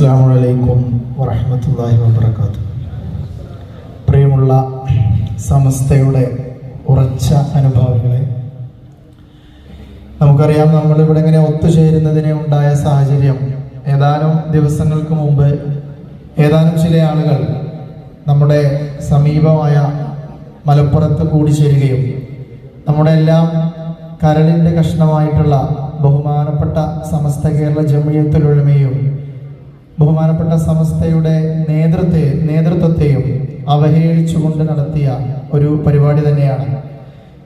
അസ്സാം വലൈക്കും വറഹമത്തല്ലാഹി വബർക്കാത്തു പ്രിയമുള്ള സമസ്തയുടെ ഉറച്ച അനുഭാവികളെ നമുക്കറിയാം നമ്മളിവിടെ ഇങ്ങനെ ഒത്തുചേരുന്നതിന് ഉണ്ടായ സാഹചര്യം ഏതാനും ദിവസങ്ങൾക്ക് മുമ്പ് ഏതാനും ചില ആളുകൾ നമ്മുടെ സമീപമായ മലപ്പുറത്ത് കൂടി ചേരുകയും നമ്മുടെ എല്ലാം കരളിന്റെ കഷ്ണമായിട്ടുള്ള ബഹുമാനപ്പെട്ട സമസ്ത കേരള ജമിയത്തുലൊഴുമയും ബഹുമാനപ്പെട്ട സമസ്തയുടെ നേതൃത്വത്തെ നേതൃത്വത്തെയും അവഹേളിച്ചുകൊണ്ട് നടത്തിയ ഒരു പരിപാടി തന്നെയാണ്.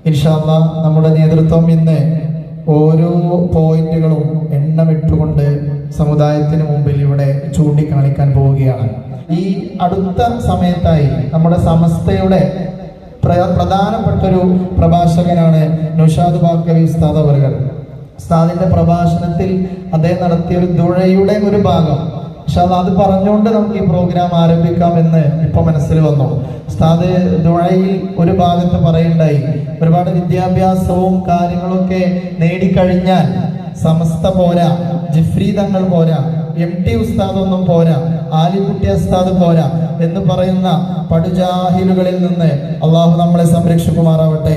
ഇൻഷാല്ല നമ്മുടെ നേതൃത്വം ഇന്ന് ഓരോ പോയിന്റുകളും എണ്ണമിട്ടുകൊണ്ട് സമുദായത്തിന് മുമ്പിൽ ഇവിടെ ചൂണ്ടിക്കാണിക്കാൻ പോവുകയാണ്. ഈ അടുത്ത സമയത്തായി നമ്മുടെ സമസ്തയുടെ പ്ര- പ്രധാനപ്പെട്ട ഒരു പ്രഭാഷകനാണ് നുഷാദ് ബാക്കവി ഉസ്താദ് അവർകൾ ഉസ്താദിന്റെ പ്രഭാഷണത്തിൽ അദ്ദേഹം നടത്തിയ ഒരു ദുഴയുടെ ഒരു ഭാഗം പക്ഷെ അത് പറഞ്ഞുകൊണ്ട് നമുക്ക് ഈ പ്രോഗ്രാം ആരംഭിക്കാം എന്ന് ഇപ്പൊ മനസ്സിൽ വന്നു. ഉസ്താദ് ദുഴയിൽ ഒരു ഭാഗത്ത് പറയുണ്ടായി ഒരുപാട് വിദ്യാഭ്യാസവും കാര്യങ്ങളൊക്കെ നേടിക്കഴിഞ്ഞാൽ സമസ്ത പോരാ ജിഫ്രി തങ്ങൾ പോരാ എം ടി ഉസ്താദ് ഒന്നും പോരാ ആലിക്കുട്ടി ഉസ്താദ് പോരാ എന്ന് പറയുന്ന പടുജാഹിലുകളിൽ നിന്ന് അള്ളാഹു നമ്മളെ സംരക്ഷിക്കുമാറാവട്ടെ.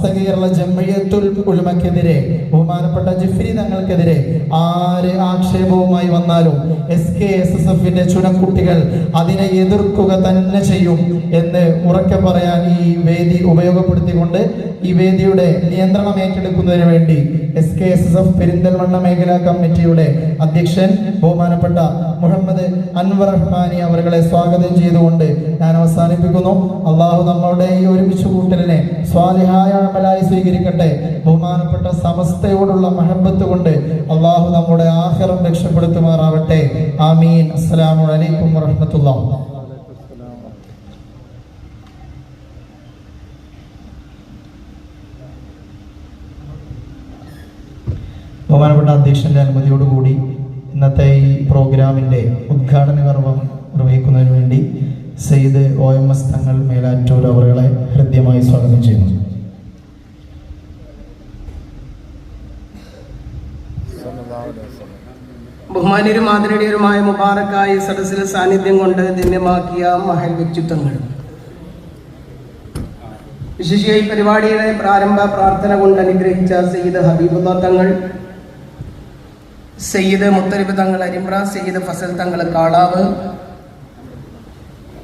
സമസ്ത കേരള ജമ്മയത്തുൽ ഉൽമക്കെതിരെ ബഹുമാനപ്പെട്ട ജിഫ്രി തങ്ങൾക്കെതിരെ ആര് ആക്ഷേപവുമായി വന്നാലും എസ് കെ എസ് എസ് എഫിന്റെ ചുണക്കുട്ടികൾ അതിനെ എതിർക്കുക തന്നെ ചെയ്യും എന്ന് ഉറക്കെ പറയാൻ ഈ വേദി ഉപയോഗപ്പെടുത്തിക്കൊണ്ട് ഈ വേദിയുടെ നിയന്ത്രണം ഏറ്റെടുക്കുന്നതിന് വേണ്ടി S K S S F Perinthalmanna മേഖലാ കമ്മിറ്റിയുടെ അധ്യക്ഷൻ ബഹുമാനപ്പെട്ട മുഹമ്മദ് അൻവർ റഹ്മാനി അവരെ സ്വാഗതം ചെയ്തുകൊണ്ട് ഞാൻ അവസാനിപ്പിക്കുന്നു. അള്ളാഹു നമ്മളുടെ ഈ ഒരുമിച്ച് കൂട്ടലിനെ സ്വാലിഹായ അമലായി സ്വീകരിക്കട്ടെ. ബഹുമാനപ്പെട്ട സമസ്തയോടുള്ള മഹബത്ത് കൊണ്ട് അള്ളാഹു നമ്മുടെ ആഹ്റം രക്ഷപ്പെടുത്തുമാറാവട്ടെ. ആമീൻ. അസ്സലാമു അലൈക്കും വറഹമത്തുള്ള. ബഹുമാനപ്പെട്ട അധ്യക്ഷന്റെ അനുമതിയോടുകൂടി ഇന്നത്തെ ഈ പ്രോഗ്രാമിന്റെ ഉദ്ഘാടന കർമ്മം നിർവഹിക്കുന്നതിന് വേണ്ടി സെയ്ദ് ഒ എം എസ് തങ്ങൾ മേലാറ്റൂർ അവറുകളെ ഹൃദ്യമായി സ്വാഗതം ചെയ്യുന്നു. ബഹുമാന്യരും ആദരണീയരുമായ മുബാറക്കായ സദസ്സിലെ സാന്നിധ്യം കൊണ്ട് ധന്യമാക്കിയ മഹൽ വ്യക്തിത്വങ്ങൾ. വിശേഷിയ ഈ പരിപാടിയുടെ പ്രാരംഭ പ്രാർത്ഥന കൊണ്ട് അനുഗ്രഹിച്ച സയ്യിദ് ഹബീബുല്ല തങ്ങൾ സയ്യിദ് മുത്തലിബ് തങ്ങൾ അരിമ്പ്ര സയ്യിദ് ഫസൽ തങ്ങൾ കാളാവ്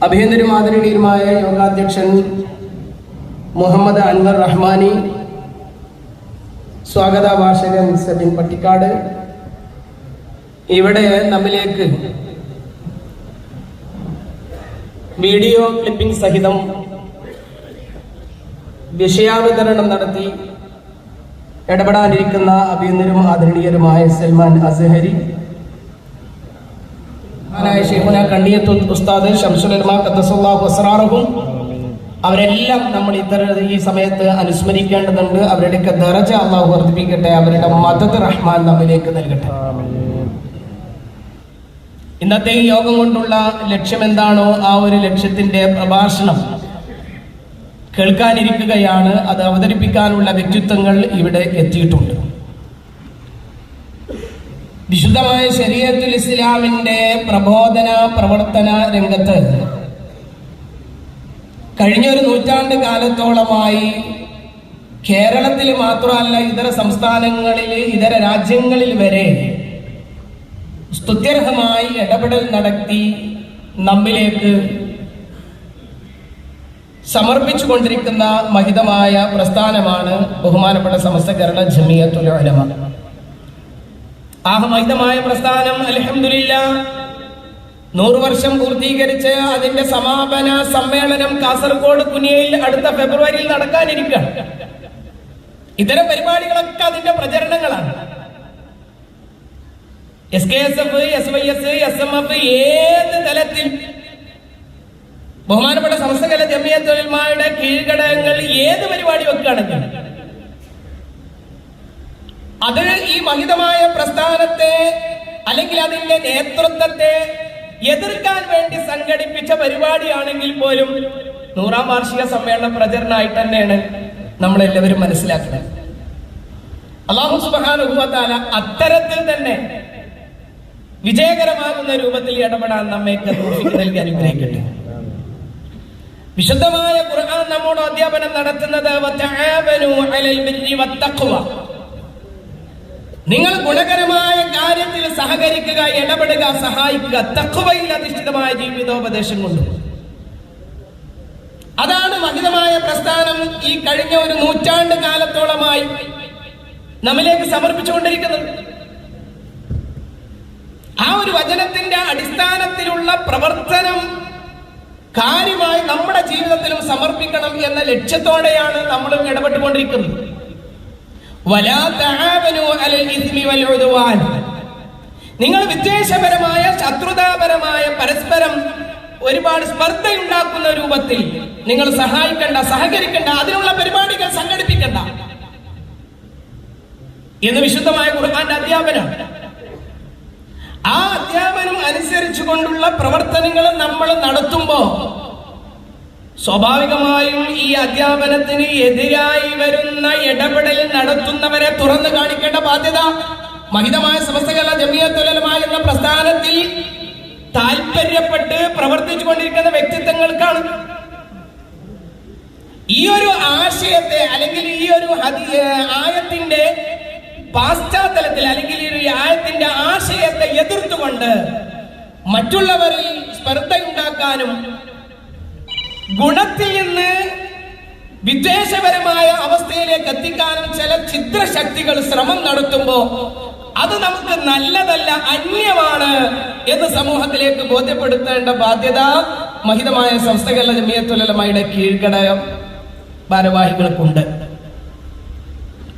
അഭിനന്ദരും ആദരണീയരുമായ യോഗാധ്യക്ഷൻ മുഹമ്മദ് അൻവർ റഹ്മാനി സ്വാഗത ഭാഷകൻ സബിൻ പട്ടിക്കാട് ഇവിടെ നമ്മിലേക്ക് വീഡിയോ ക്ലിപ്പിംഗ് സഹിതം വിഷയാവതരണം നടത്തി ഇടപെടാനിരിക്കുന്ന അഭിനന്ദരും ആദരണീയരുമായ സൽമാൻ അസഹരി ഷെയ്ഖുന കണ്ണിയത്തു ഉസ്താദ് അസ്റാറുഹും അവരെല്ലാം നമ്മൾ ഇത്തര ഈ സമയത്ത് അനുസ്മരിക്കേണ്ടതുണ്ട്. അവരുടെയൊക്കെ ദറജ അള്ളാഹു വർദ്ധിപ്പിക്കട്ടെ. അവരുടെ മദത് റഹ്മാൻ നമ്മിലേക്ക് നൽകട്ടെ. ഇന്നത്തെ ഈ യോഗം കൊണ്ടുള്ള ലക്ഷ്യം എന്താണോ ആ ഒരു ലക്ഷ്യത്തിന്റെ പ്രഭാഷണം കേൾക്കാനിരിക്കുകയാണ്. അത് അവതരിപ്പിക്കാനുള്ള വ്യക്തിത്വങ്ങൾ ഇവിടെ എത്തിയിട്ടുണ്ട്. വിശുദ്ധമായ ശരീരത്തിൽ ഇസ്ലാമിന്റെ പ്രബോധന പ്രവർത്തന രംഗത്ത് കഴിഞ്ഞൊരു നൂറ്റാണ്ട് കാലത്തോളമായി കേരളത്തിൽ മാത്രമല്ല ഇതര സംസ്ഥാനങ്ങളിൽ ഇതര രാജ്യങ്ങളിൽ വരെ സ്തുത്യർഹമായി ഇടപെടൽ നടത്തി നമ്മിലേക്ക് സമർപ്പിച്ചു കൊണ്ടിരിക്കുന്ന മഹിതമായ പ്രസ്ഥാനമാണ് ബഹുമാനപ്പെട്ട സമസ്ത കേരള ജമിയത്തുൽ ഉലമ. ആ മഹിതമായ പ്രസ്ഥാനം അലഹമില്ല നൂറ് വർഷം പൂർത്തീകരിച്ച് അതിന്റെ സമാപന സമ്മേളനം കാസർഗോഡ് കുനിയയിൽ അടുത്ത ഫെബ്രുവരിയിൽ നടക്കാനിരിക്കുകയാണ്. ഇത്തരം പരിപാടികളൊക്കെ അതിന്റെ പ്രചരണങ്ങളാണ്. S K S S F S Y S S M F തലത്തിൽ? ബഹുമാനപ്പെട്ട സംസ്ഥാന ജമിയ തൊഴിൽമാരുടെ കീഴ്ഘടകങ്ങൾ ഏത് പരിപാടി വെക്കുകയാണെങ്കിൽ? അത് ഈ മഹിതമായ പ്രസ്ഥാനത്തെ അല്ലെങ്കിൽ അതിന്റെ നേതൃത്വത്തെ എതിർക്കാൻ വേണ്ടി സംഘടിപ്പിച്ച പരിപാടിയാണെങ്കിൽ പോലും നൂറാം വാർഷിക സമ്മേളന പ്രചരണമായിട്ട് തന്നെയാണ് നമ്മളെല്ലാവരും മനസ്സിലാക്കുന്നത്. അള്ളാഹു സുബാനുഭവത്താല അത്തരത്തിൽ തന്നെ വിജയകരമാകുന്ന രൂപത്തിൽ ഇടപെടാൻ നമ്മെ നൽകി അനുഗ്രഹിക്കട്ടെ. വിശുദ്ധമായ ഖുർആൻ നമ്മോട് അധ്യാപനം നടത്തുന്നത്. നിങ്ങൾ ഗുണകരമായ കാര്യത്തിൽ സഹകരിക്കുക ഇടപെടുക സഹായിക്കുക തക്കുവയിൽ അധിഷ്ഠിതമായ ജീവിതോപദേശം കൊണ്ട്. അതാണ് മഹിതമായ പ്രസ്ഥാനം ഈ കഴിഞ്ഞ ഒരു നൂറ്റാണ്ട് കാലത്തോളമായി നമ്മിലേക്ക് സമർപ്പിച്ചുകൊണ്ടിരിക്കുന്നത്. ആ ഒരു വചനത്തിന്റെ അടിസ്ഥാനത്തിലുള്ള പ്രവർത്തനം കാര്യമായി നമ്മുടെ ജീവിതത്തിലും സമർപ്പിക്കണം എന്ന ലക്ഷ്യത്തോടെയാണ് നമ്മൾ ഇടപെട്ടുകൊണ്ടിരിക്കുന്നത്. നിങ്ങൾ വിദ്വേഷപരമായ ശത്രുതാപരമായ പരസ്പരം ഒരുപാട് സ്പർദ്ധയുണ്ടാക്കുന്ന രൂപത്തിൽ നിങ്ങൾ സഹായിക്കണ്ട സഹകരിക്കണ്ട അതിനുള്ള പരിപാടികൾ സംഘടിപ്പിക്കണ്ട എന്ന് വിശുദ്ധമായ ഖുർആന്റെ അധ്യാപനം ആ അധ്യാപനം അനുസരിച്ചു കൊണ്ടുള്ള പ്രവർത്തനങ്ങൾ നമ്മൾ നടത്തുമ്പോൾ സ്വാഭാവികമായും ഈ അധ്യാപനത്തിന് എതിരായി വരുന്ന ഇടപെടൽ നടത്തുന്നവരെ തുറന്നു കാണിക്കേണ്ട ബാധ്യത മഹിതമായ സമസ്തകല ജമിയത്തുലമായ എന്ന പ്രസ്ഥാനത്തിൽ താല്പര്യപ്പെട്ട് പ്രവർത്തിച്ചു കൊണ്ടിരിക്കുന്ന വ്യക്തിത്വങ്ങൾക്കാണ്. ഈ ഒരു ആശയത്തെ അല്ലെങ്കിൽ ഈ ഒരു ആയത്തിന്റെ പാശ്ചാത്തലത്തിൽ അല്ലെങ്കിൽ ഈ ഒരു ആയത്തിന്റെ ആശയത്തെ എതിർത്തുകൊണ്ട് മറ്റുള്ളവരിൽ സ്പർദ്ധയുണ്ടാക്കാനും ഗുണത്തിൽ നിന്ന് വിദ്വേഷപരമായ അവസ്ഥയിലേക്ക് എത്തിക്കാനും ചില ചിത്രശക്തികൾ ശ്രമം നടത്തുമ്പോൾ അത് നമുക്ക് നല്ലതല്ല അന്യമാണ് എന്ന് സമൂഹത്തിലേക്ക് ബോധ്യപ്പെടുത്തേണ്ട ബാധ്യത മഹിതമായ സംസ്ഥകളുടെ ജമിയത്തുലമയുടെ കീഴ്ഘടകം ഭാരവാഹികൾക്കുണ്ട്.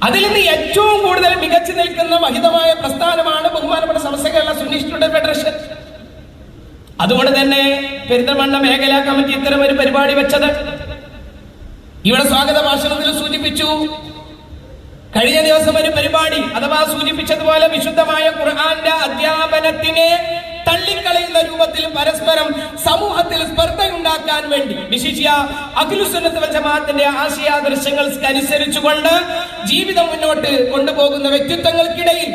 അതിൽ നിന്ന് ഏറ്റവും കൂടുതൽ മികച്ചു നിൽക്കുന്ന മഹിതമായ പ്രസ്ഥാനമാണ് ബഹുമാനപ്പെട്ട സമസ്ത സുന്നി സ്റ്റുഡന്റ് ഫെഡറേഷൻ. അതുകൊണ്ട് തന്നെ പെരിന്തൽമണ്ണ മേഖലാ കമ്മിറ്റി ഇത്തരം ഒരു പരിപാടി വെച്ചത് ഇവിടെ സ്വാഗത ഭാഷണത്തിൽ സൂചിപ്പിച്ചു. കഴിഞ്ഞ ദിവസം ഒരു പരിപാടി അഥവാ സൂചിപ്പിച്ചതുപോലെ വിശുദ്ധമായ ഖുർആന്റെ അധ്യാപനത്തിനെ തള്ളിക്കളയുന്ന രൂപത്തിൽ പരസ്പരം സമൂഹത്തിൽ സ്പർദ്ധയുണ്ടാക്കാൻ വേണ്ടി വിശിഷ്യ അഖിലുസുന്നത്ത് ജമാഅത്തിന്റെ ആശയാദർശങ്ങൾ അനുസരിച്ചുകൊണ്ട് ജീവിതം മുന്നോട്ട് കൊണ്ടുപോകുന്ന വ്യക്തിത്വങ്ങൾക്കിടയിൽ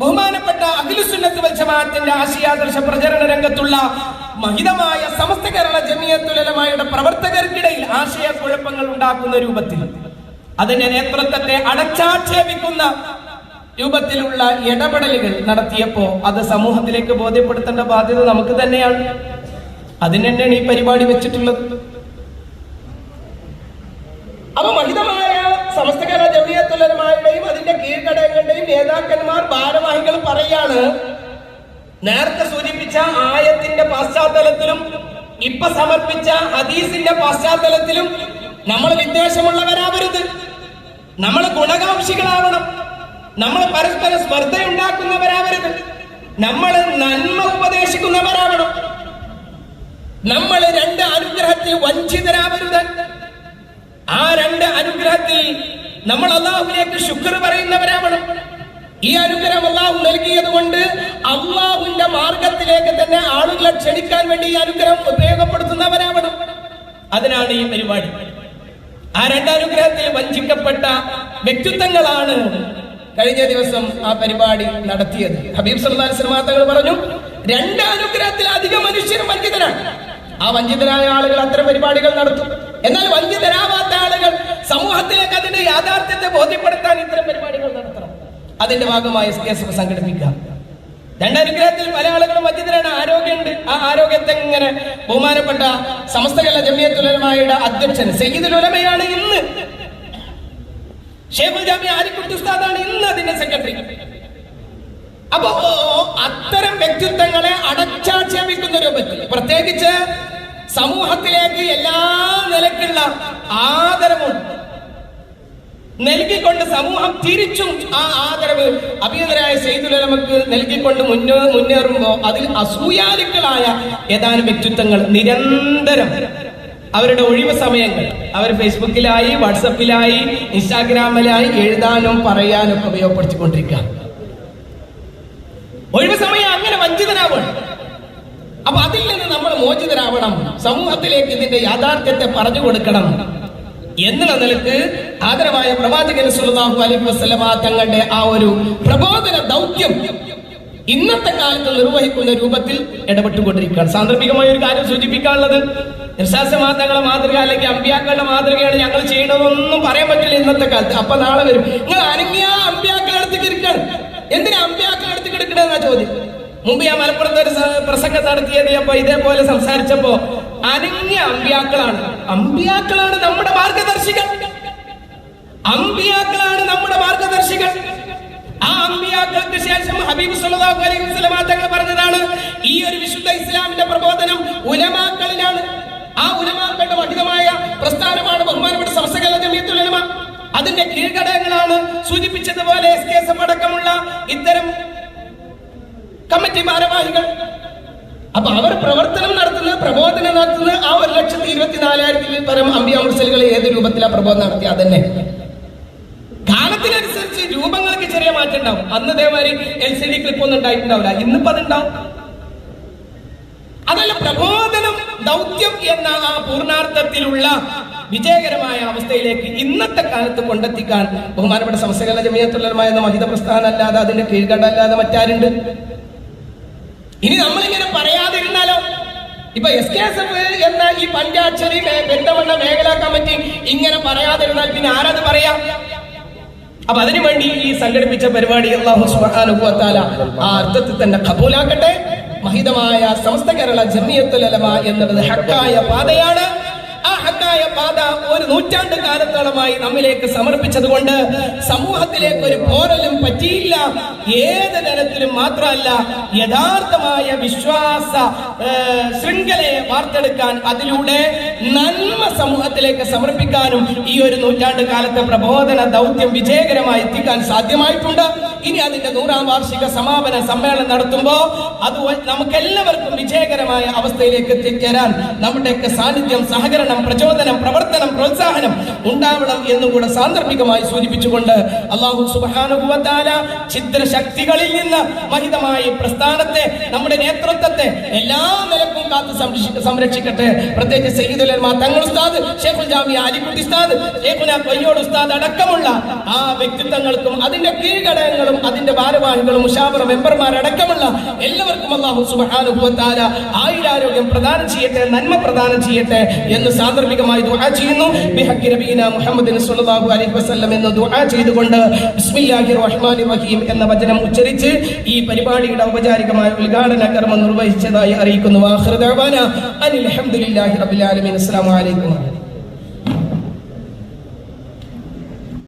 ബഹുമാനപ്പെട്ട അഖിലുസുന്നത്ത് ജമാഅത്തിന്റെ ആശയാദർശ പ്രചരണ രംഗത്തുള്ള മഹിതമായ സമസ്ത കേരള ജമിയത്തുലമായുടെ പ്രവർത്തകർക്കിടയിൽ ആശയക്കുഴപ്പങ്ങൾ ഉണ്ടാക്കുന്ന രൂപത്തിൽ അതിന്റെ നേതൃത്വത്തെ അടച്ചാക്ഷേപിക്കുന്ന രൂപത്തിലുള്ള ഇടപെടലുകൾ നടത്തിയപ്പോ അത് സമൂഹത്തിലേക്ക് ബോധ്യപ്പെടുത്തേണ്ട ബാധ്യത നമുക്ക് തന്നെയാണ്. അതിന് തന്നെയാണ് ഈ പരിപാടി വെച്ചിട്ടുള്ളത്. അപ്പൊ മഹിതമായ സമസ്തകാല ജമിയത്തുലമാരുടെയും അതിന്റെ കീഴ്ഘടകങ്ങളുടെയും നേതാക്കന്മാർ ഭാരവാഹികൾ പറയാണ് നേരത്തെ സൂചിപ്പിച്ച ആയത്തിന്റെ പശ്ചാത്തലത്തിലും ഇപ്പൊ സമർപ്പിച്ച ഹദീസിന്റെ പശ്ചാത്തലത്തിലും നമ്മൾ വിദ്വേഷമുള്ളവരാവരുത്. നമ്മൾ ഗുണകാംക്ഷികളാവണം. നമ്മൾ പരസ്പര സ്പർദ്ധയുണ്ടാക്കുന്നവരാവരുത്. നമ്മൾ നന്മ ഉപദേശിക്കുന്നവരാവണം. നമ്മൾ രണ്ട് അനുഗ്രഹത്തിൽ വഞ്ചിതരാവരുത്. ആ രണ്ട് അനുഗ്രഹത്തിൽ നമ്മൾ അള്ളാഹുലേക്ക് ശുക്ർ പറയുന്നവരാവണം. ഈ അനുഗ്രഹം അള്ളാഹു നൽകിയത് കൊണ്ട് അള്ളാഹുവിന്റെ മാർഗത്തിലേക്ക് തന്നെ ആളുകളെ ക്ഷണിക്കാൻ വേണ്ടി ഈ അനുഗ്രഹം ഉപയോഗപ്പെടുത്തുന്നവരാവണം. അതിനാണ് ഈ പരിപാടി. ആ രണ്ട് അനുഗ്രഹത്തിൽ വഞ്ചിക്കപ്പെട്ട വ്യക്തിത്വങ്ങളാണ് കഴിഞ്ഞ ദിവസം ആ പരിപാടി നടത്തിയത്. ഹബീബ് അലൈഹി വസല്ലം പറഞ്ഞു രണ്ട് അനുഗ്രഹത്തിൽ അധികം മനുഷ്യരും വഞ്ചിതരാണ്. ആ വഞ്ചിതരായ ആളുകൾ അത്തരം പരിപാടികൾ നടത്തും. എന്നാൽ വഞ്ചിതരാവാത്ത ആളുകൾ സമൂഹത്തിലേക്ക് അതിന്റെ യാഥാർത്ഥ്യത്തെ ബോധ്യപ്പെടുത്താൻ ഇത്തരം പരിപാടികൾ നടത്തണം. അതിന്റെ ഭാഗമായി എസ് കെ സംഘടിപ്പിക്കാം രണ്ടനുഗ്രഹത്തിൽ പല ആളുകളും വഞ്ചിതരാണ്. ആരോഗ്യമുണ്ട്. ആ ആരോഗ്യത്തെ ഇങ്ങനെ ബഹുമാനപ്പെട്ട സമസ്തകല ജമിയത്തുലമായുടെ അധ്യക്ഷൻ സയ്യിദ് ഉലമയാണ് ഇന്ന് ഷേഖുൽ ജാമി ആലിക്കുട്ടി ഉസ്താദാണ് ഇന്ന് അതിന്റെ സെക്രട്ടറി അപ്പോ അത്തരം വ്യക്തിത്വങ്ങളെ അടച്ചാക്ഷേപിക്കുന്ന രൂപത്തിൽ പ്രത്യേകിച്ച് സമൂഹത്തിലേക്ക് എല്ലാ നിലക്കുള്ള ആദരവും നൽകിക്കൊണ്ട് സമൂഹം തിരിച്ചും ആ ആദരവ് അഭിനന്ദരായ സെയ്തുലമക്ക് നൽകിക്കൊണ്ട് മുന്നേ മുന്നേറുമ്പോൾ അതിൽ അസൂയാലുക്കളായ ഏതാനും വ്യക്തിത്വങ്ങൾ നിരന്തരം അവരുടെ ഒഴിവ് സമയങ്ങൾ അവർ ഫേസ്ബുക്കിലായി വാട്സപ്പിലായി ഇൻസ്റ്റാഗ്രാമിലായി എഴുതാനും പറയാനും ഒക്കെ ഉപയോഗപ്പെടുത്തിക്കൊണ്ടിരിക്കുക ഒഴിവ് സമയം അങ്ങനെ വഞ്ചിതരാവണം അപ്പൊ അതിൽ നിന്ന് നമ്മൾ മോചിതരാവണം. സമൂഹത്തിലേക്ക് ഇതിന്റെ യാഥാർത്ഥ്യത്തെ പറഞ്ഞു കൊടുക്കണം. എന്നുള്ള നിലയ്ക്ക് ആദരവായ പ്രവാചകൻ സുല്ലാഹു അലൈഹി വസ്ലമ തങ്ങളുടെ ആ ഒരു പ്രബോധന ദൗത്യം ഇന്നത്തെ കാലത്ത് നിർവഹിക്കുന്ന രൂപത്തിൽ ഇടപെട്ടുകൊണ്ടിരിക്കുകയാണ്. സാന്ദർഭികമായ ഒരു കാര്യം സൂചിപ്പിക്കാനുള്ളത്. നിർശാസമാതങ്ങളെ മാതൃക അല്ലെങ്കിൽ അമ്പ്യാക്കളുടെ മാതൃകയാണ് ഞങ്ങൾ ചെയ്യണമെന്നൊന്നും പറയാൻ പറ്റില്ല ഇന്നത്തെ കാലത്ത്. അപ്പൊ നാളെ വരും. നിങ്ങൾ അനങ്ങിയ അമ്പ്യാക്കളെടുത്ത് കിടക്കണം. എന്തിനാ അമ്പ്യാക്കളെ അടുത്ത് കിടക്കണെന്നാ ചോദ്യം? മുമ്പ് ഞാൻ മലപ്പുറത്ത് ഒരു പ്രസംഗം നടത്തിയത് അപ്പൊ ഇതേപോലെ സംസാരിച്ചപ്പോ അനങ്ങിയ അമ്പ്യാക്കളാണ്. അമ്പ്യാക്കളാണ് നമ്മുടെ മാർഗദർശികൾ. അമ്പിയാക്കളാണ് നമ്മുടെ മാർഗദർശികൾ. ആ അമ്പിയാക്കൾക്ക് ശേഷം ഹബീബ് സല്ലല്ലാഹു അലൈഹി വസല്ലം തങ്ങൾ പറഞ്ഞതാണ് ഈ ഒരു വിശുദ്ധ ഇസ്ലാമിന്റെ പ്രബോധനം ഉലമാക്കളിലാണ്. ആ ഉലമാക്കളുടെ മഹിതമായ പ്രസ്ഥാനമാണ് ബഹുമാനപ്പെട്ട സമസ്തകല ജമീയത്തുൽ ഉലമ. അതിന്റെ കീഴ്ഘടകങ്ങളാണ് സൂചിപ്പിച്ചതുപോലെ എസ് കെ എസ് അടക്കമുള്ള ഇത്തരം കമ്മിറ്റി ഭാരവാഹികൾ. അപ്പൊ അവർ പ്രവർത്തനം നടത്തുന്നത് പ്രബോധനം നടത്തുന്നത് ആ ഒരു ലക്ഷത്തി ഇരുപത്തിനാലായിരത്തിൽ പരം അമ്പിയ മുർസലുകൾ ഏത് രൂപത്തിലാണ് പ്രബോധനം നടത്തി അതന്നെ. കാലത്തിനനുസരിച്ച് രൂപങ്ങൾക്ക് ചെറിയ മാറ്റം ഉണ്ടാവും. അന്ന് ഇതേമാതിരി എൽ സി ഡി ക്ലിപ്പ് ഒന്നും ഉണ്ടായിട്ടുണ്ടാവില്ല. ഇന്നിപ്പോ അതുണ്ടാവും അതല്ല പ്രബോധനം ദൗത്യം എന്ന ആ പൂർണാർത്ഥത്തിലുള്ള വിജയകരമായ അവസ്ഥയിലേക്ക് ഇന്നത്തെ കാലത്ത് കൊണ്ടെത്തിക്കാൻ ബഹുമാനപ്പെട്ട സംസ്ഥകല ജമിയത്തുള്ളമായ മഹിത പ്രസ്ഥാനം അല്ലാതെ അതിന്റെ കീഴ്കണ്ടല്ലാതെ മറ്റാരുണ്ട്? ഇനി നമ്മളിങ്ങനെ പറയാതിരുന്നാലോ? ഇപ്പൊ എസ് കെ എസ് എഫ് എന്ന ഈ പഞ്ചാക്ഷരി പെരുന്തമണ്ണ മേഖലാ കമ്മിറ്റി ഇങ്ങനെ പറയാതിരുന്നാൽ പിന്നെ ആരത് പറയാ? അപ്പൊ അതിനുവേണ്ടി ഈ സംഘടിപ്പിച്ച പരിപാടി അള്ളാഹു തആല ആ അർത്ഥത്തിൽ തന്നെ കബൂലാക്കട്ടെ മഹിതമായ സമസ്ത കേരള ജമിയത്തുലമ എന്നത് ഹക്കായ പാതയാണ്. ആ ഹക്കായ പാത ഒരു നൂറ്റാണ്ട് കാലത്തോളമായി നമ്മിലേക്ക് സമർപ്പിച്ചതുകൊണ്ട് സമൂഹത്തിലേക്ക് ഒരു പോരലും പറ്റിയില്ല. ഏത് തരത്തിലും മാത്രമല്ല യഥാർത്ഥമായ വിശ്വാസ ശൃംഖലയെ വാർത്തെടുക്കാൻ അതിലൂടെ നന്മ സമൂഹത്തിലേക്ക് സമർപ്പിക്കാനും ഈ ഒരു നൂറ്റാണ്ട് കാലത്തെ പ്രബോധന ദൗത്യം വിജയകരമായി എത്തിക്കാൻ സാധ്യമായിട്ടുണ്ട്. ഇനി അതിന്റെ നൂറാം വാർഷിക സമാപന സമ്മേളനം നടത്തുമ്പോ അത് നമുക്ക് എല്ലാവർക്കും വിജയകരമായ അവസ്ഥയിലേക്ക് എത്തിച്ചേരാൻ നമ്മുടെ സാന്നിധ്യം സഹകരണം പ്രചോദനം പ്രവർത്തനം പ്രോത്സാഹനം ഉണ്ടാവണം എന്നുകൂടെ സാന്ദർഭികമായി സൂചിപ്പിച്ചുകൊണ്ട് അള്ളാഹു സുബാനുഭവത്താല ചിത്രശക്തികളിൽ നിന്ന് മഹിതമായ പ്രസ്ഥാനത്തെ നമ്മുടെ നേതൃത്വത്തെ എല്ലാ നിലക്കും കാത്തു സംരക്ഷിക്കട്ടെ. പ്രത്യേകിച്ച് സയ്യിദുലർമാ തങ്ങൾ ഉസ്താദ് ഷേഖുൽ ജാമിയ അലിക്കുട്ടി ഉസ്താദ് ഷേഖുന കൊയ്യോട് ഉസ്താദ് അടക്കമുള്ള ആ വ്യക്തിത്വങ്ങൾക്കും അതിന്റെ കീഴ്ഘടകങ്ങളും അതിന്റെ ഭാരവാഹികളും മുഷാവറ മെമ്പർമാരടക്കമുള്ള എല്ലാവർക്കും അള്ളാഹു സുബാനുഭവത്താല ആയുരാരോഗ്യം പ്രദാനം ചെയ്യട്ടെ നന്മ പ്രദാനം ചെയ്യട്ടെ എന്ന് സാന്ദർഭികമായി ദുആ ചെയ്യുന്നു. ബിഹഖി നബീന മുഹമ്മദിന് സല്ലല്ലാഹു അലൈഹി വസല്ലം എന്ന് ദുആ ചെയ്തുകൊണ്ട് ബിസ്മില്ലാഹിർ റഹ്മാനിർ റഹീം എന്ന വചനം ഉച്ചരിച്ച് ഈ പരിപാടിയുടെ ഔപചാരികമായ ഉദ്ഘാടന കർമ്മം നിർവഹിച്ചതായി അറിയിക്കുന്നു. വാഖിറു ദഅവാന അനിൽ ഹംദുലില്ലാഹി റബ്ബിൽ ആലമീൻ. അസ്സലാമു അലൈക്കും.